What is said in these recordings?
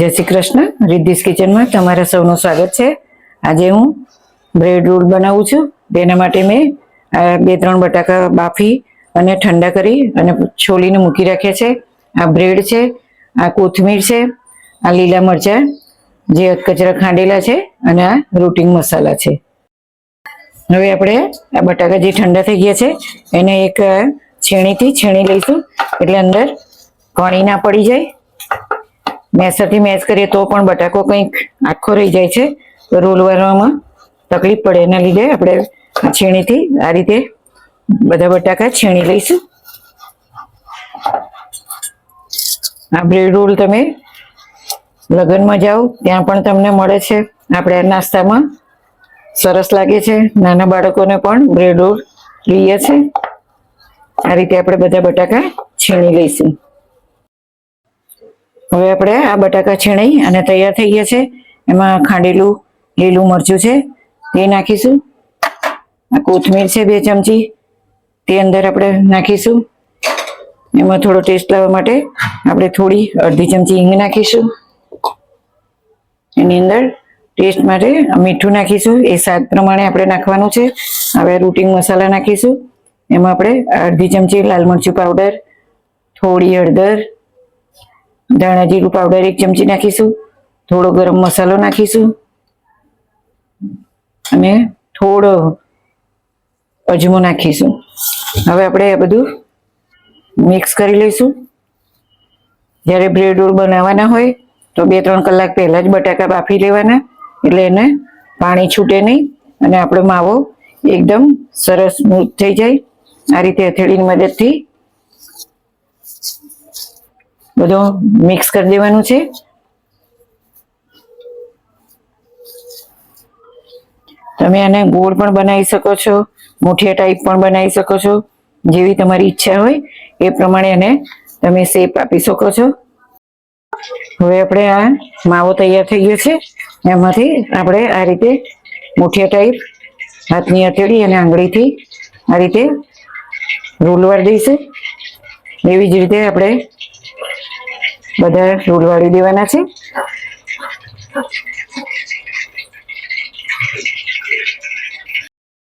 જય શ્રી કૃષ્ણ, રિદ્ધિસ કિચનમાં તમારા સૌનું સ્વાગત છે. આજે હું બ્રેડ રોલ બનાવું છું. તેના માટે મેં બે ત્રણ બટાકા બાફી અને ઠંડા કરી અને છોલીને મૂકી રાખ્યા છે. આ બ્રેડ છે, આ કોથમીર છે, આ લીલા મરચાં, જે કચરા ખાંડેલા છે અને આ રૂટિંગ મસાલા છે. હવે આપણે આ બટાકા જે ઠંડા થઈ ગયા છે, એને એક છીણીથી છીણી લઈશું. એટલે અંદર કણી ના પડી જાય. મેસરથી મેચ કરીએ તો પણ બટાકો કંઈક આખો રહી જાય છે. તો રોલ વાળવામાં તકલીફ પડે એના લીધે આપણે છીણીથી આ રીતે બધા બટાકા છીણી લઈશું. આ બ્રેડ રોલ તમે લગ્નમાં જાઓ, ત્યાં પણ તમને મળે છે. આપણે નાસ્તામાં સરસ લાગે છે. નાના બાળકોને પણ બ્રેડ રોલ પ્રિય છે. આ રીતે આપણે બધા બટાકા છીણી લઈશું. હવે આપણે આ બટાકા છીણાઈ અને તૈયાર થઈ ગયા છે. એમાં ખાંડેલું, લીલું મરચું છે, તે નાખીશું. આ કોથમીર છે બે ચમચી, તે અંદર આપણે નાખીશું. એમાં થોડો ટેસ્ટ લાવવા માટે આપણે થોડી અડધી ચમચી હિંગ નાખીશું. એની અંદર ટેસ્ટ માટે મીઠું નાખીશું. એ સ્વાદ પ્રમાણે આપણે નાખવાનું છે. હવે રૂટિંગ મસાલા નાખીશું. એમાં આપણે અડધી ચમચી લાલ મરચું પાવડર, થોડી હળદર ધાણા જીરું પાવડર એક ચમચી નાખીશું. થોડો ગરમ મસાલો નાખીશું. અને થોડો અજમો નાખીશું. હવે આપણે આ બધું મિક્સ કરી લઈશું. જ્યારે બ્રેડ રોલ બનાવવાના હોય, તો બે ત્રણ કલાક પહેલાં જ બટાકા બાફી લેવાના. એટલે એને પાણી છૂટે નહીં અને આપણો માવો એકદમ સરસ સ્મૂથ થઈ જાય. આ રીતે હથેળીની મદદથી બધું મિક્સ કરી દેવાનું છે. તમે આને ગોળ પણ બનાવી શકો છો, મુઠિયા ટાઈપ પણ બનાવી શકો છો, જેવી તમારી ઈચ્છા હોય એ પ્રમાણે એને તમે શેપ આપી શકો છો. હવે આપણે આ માવો તૈયાર થઈ ગયો છે, એમાંથી આપણે આ રીતે મુઠિયા ટાઈપ હાથની હથેળી અને આંગળીથી આ રીતે રોલવાર દઈશું. એવી જ રીતે આપણે બધા ફ્રૂટ વાળી દેવાના છે.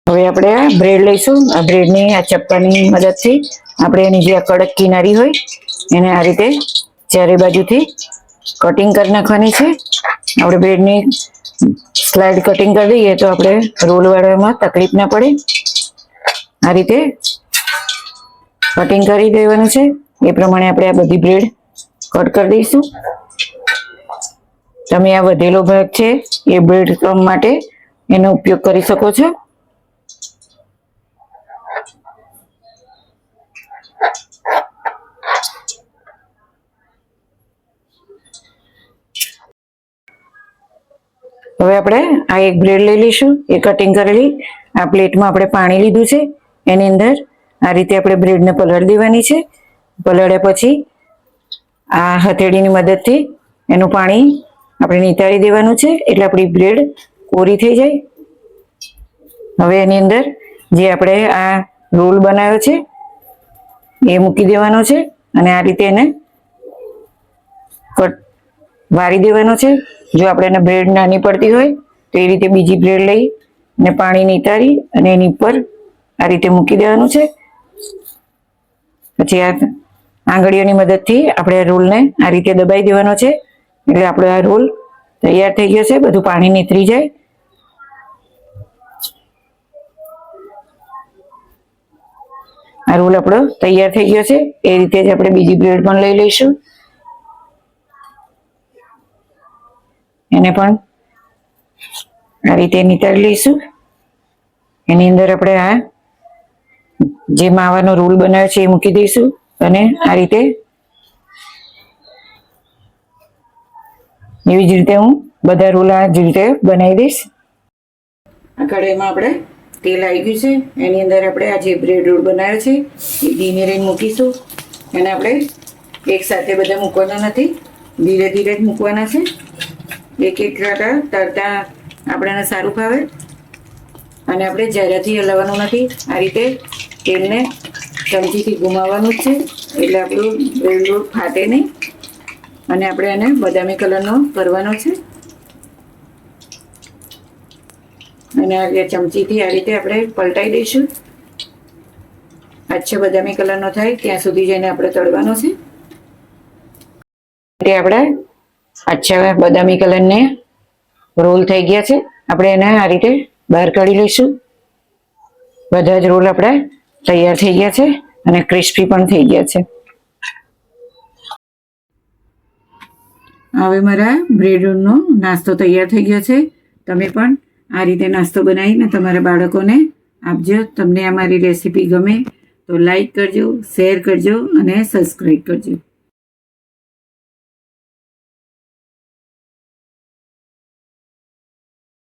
હવે આપણે આ બ્રેડ લઈશું. આ બ્રેડની, આ ચપ્પાની મદદથી આપણે એની જે આ કડક કિનારી હોય, એને આ રીતે ચારે બાજુથી કટિંગ કરી નાખવાની છે. આપણે બ્રેડની સ્લાઇડ કટિંગ કરી દઈએ તો આપણે રોલ વાળવામાં તકલીફ ના પડે. આ રીતે કટિંગ કરી દેવાનું છે. એ પ્રમાણે આપણે આ બધી બ્રેડ કટ કરી દઈશું. તમે આ વધેલો ભાગ છે, એ બ્રેડ ક્રમ માટે એનો ઉપયોગ કરી શકો છો. હવે આપણે આ એક બ્રેડ લઈ લઈશું, એ કટિંગ કરેલી. આ પ્લેટમાં આપણે પાણી લીધું છે. એની અંદર આ રીતે આપણે બ્રેડને પલળ દેવાની છે. પલળ્યા પછી આ હથેળીની મદદથી એનું પાણી આપણે નિતારી દેવાનું છે. એટલે આપણી બ્રેડ કોરી થઈ જાય. હવે એની અંદર જે આપણે આ રોલ બનાવ્યો છે, એ મૂકી દેવાનો છે અને આ રીતે એને કટ વારી દેવાનો છે. જો આપણે એને બ્રેડ નાની પડતી હોય, તો એ રીતે બીજી બ્રેડ લઈ ને પાણી નિતારી અને એની ઉપર આ રીતે મૂકી દેવાનું છે. પછી આ આંગળીઓની મદદથી આપણે આ રોલને આ રીતે દબાઈ દેવાનો છે. એટલે આપણો આ રોલ તૈયાર થઈ ગયો છે. બધું પાણી નીતરી જાય. આ રોલ આપણો તૈયાર થઈ ગયો છે. એ રીતે જ આપણે બીજી બ્રેડ પણ લઈ લઈશું. એને પણ આ રીતે નિતારી લઈશું. એની અંદર આપણે આ જે માવાનો રોલ બનાવ્યો છે એ મૂકી દઈશું. અને આ રીતે? એવી જ રીતે હું બધા રોલ જ રીતે બનાવી દઈશ. આ કઢાઈમાં આપણે તેલ આવી ગયું છે. એની અંદર આપણે આ જે બ્રેડ રોલ બનાવ્યો છે, એ ધીમે રહીને મૂકીશું. એને આપણે એક સાથે બધા મૂકવાના નથી. ધીરે ધીરે જ મૂકવાના છે. એક એક કરતા તરતા આપણને સારું ફાવે. અને આપણે જરાથી હલાવવાનું નથી. આ રીતે તેલને ચમચીથી ગુમાવવાનું છે. એટલે આપણું બ્રેડ રોલ ફાટે નહીં. અને આપણે એને બદામી કલરનો કરવાનો છે. અને આ ચમચીથી આ રીતે આપણે પલટાઈ દઈશું. આછો બદામી કલરનો થાય. ત્યાં સુધી જઈને આપણે તળવાનો છે. આપણે આછા બદામી કલરને રોલ થઈ ગયા છે. આપણે એને આ રીતે બહાર કાઢી લઈશું. બધા જ રોલ આપણા તૈયાર થઈ ગયા છે અને ક્રિસ્પી પણ થઈ ગયા છે. હવે મારા બ્રેડનો નાસ્તો તૈયાર થઈ ગયો છે. તમે પણ આ રીતે નાસ્તો બનાવીને તમારા બાળકોને આપજો. તમને આ મારી રેસીપી ગમે તો લાઈક કરજો, શેર કરજો અને સબસ્ક્રાઈબ કરજો.